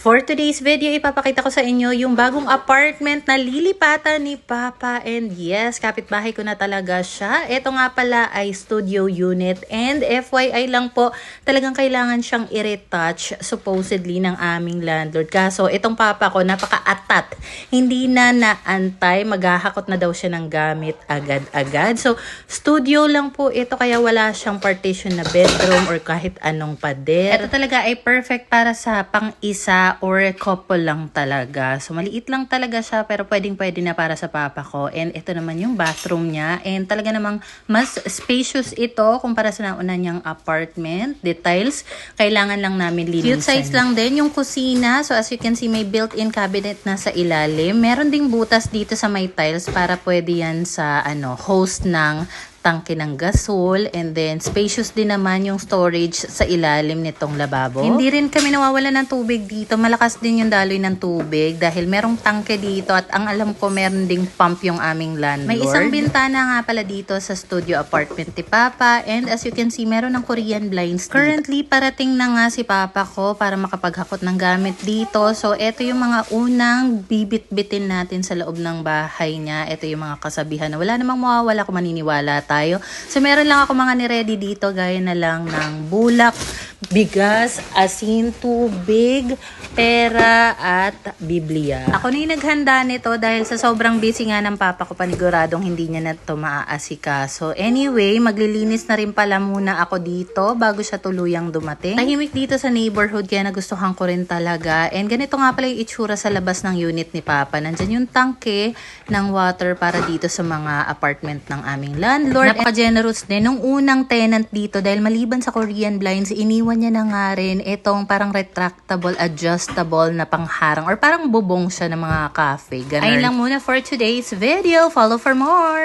For today's video, ipapakita ko sa inyo yung bagong apartment na lilipatan ni Papa. And yes, kapitbahay ko na talaga siya. Ito nga pala ay studio unit. And FYI lang po, talagang kailangan siyang i-retouch supposedly ng aming landlord. Kaso itong Papa ko, napaka-atat. Hindi na naantay. Maghahakot na daw siya ng gamit agad-agad. So, studio lang po ito kaya wala siyang partition na bedroom or kahit anong pader. Ito talaga ay perfect para sa pang-isa or couple lang talaga. So, maliit lang talaga siya pero pwedeng pwede na para sa papa ko. And ito naman yung bathroom niya. And talaga namang mas spacious ito kumpara sa nauna niyang apartment. Details, kailangan lang namin linisan. Cute size lang din yung kusina. So, as you can see, may built-in cabinet na sa ilalim. Meron ding butas dito sa may tiles para pwede yan sa ano host ng tangke ng gasol and then spacious din naman yung storage sa ilalim nitong lababo. Hindi rin kami nawawala ng tubig dito. Malakas din yung daloy ng tubig dahil merong tangke dito at ang alam ko meron ding pump yung aming landlord. May isang bintana nga pala dito sa studio apartment ni Papa and as you can see meron ng Korean blinds dito. Currently parating na nga si Papa ko para makapaghakot ng gamit dito. So eto yung mga unang bibit-bitin natin sa loob ng bahay niya. Ito yung mga kasabihan na wala namang mawawala kung maniniwala tayo. So, meron lang ako mga ni-ready dito, gaya na lang ng bulak, bigas, asin, tubig, pera, at biblia. Ako na yung naghanda nito dahil sa sobrang busy nga ng papa ko, paniguradong hindi niya na ito maaasikaso. Anyway, maglilinis na rin pala muna ako dito bago siya tuluyang dumating. Tahimik dito sa neighborhood kaya nagustuhan ko rin talaga. And ganito nga pala yung itsura sa labas ng unit ni papa. Nandyan yung tangke ng water para dito sa mga apartment ng aming landlord. Napaka-generous din nung unang tenant dito dahil maliban sa Korean blinds, iniwan niya na nga rin itong parang retractable, adjustable na pangharang or parang bubong siya ng mga cafe. Ganun. Ayun lang muna for today's video. Follow for more!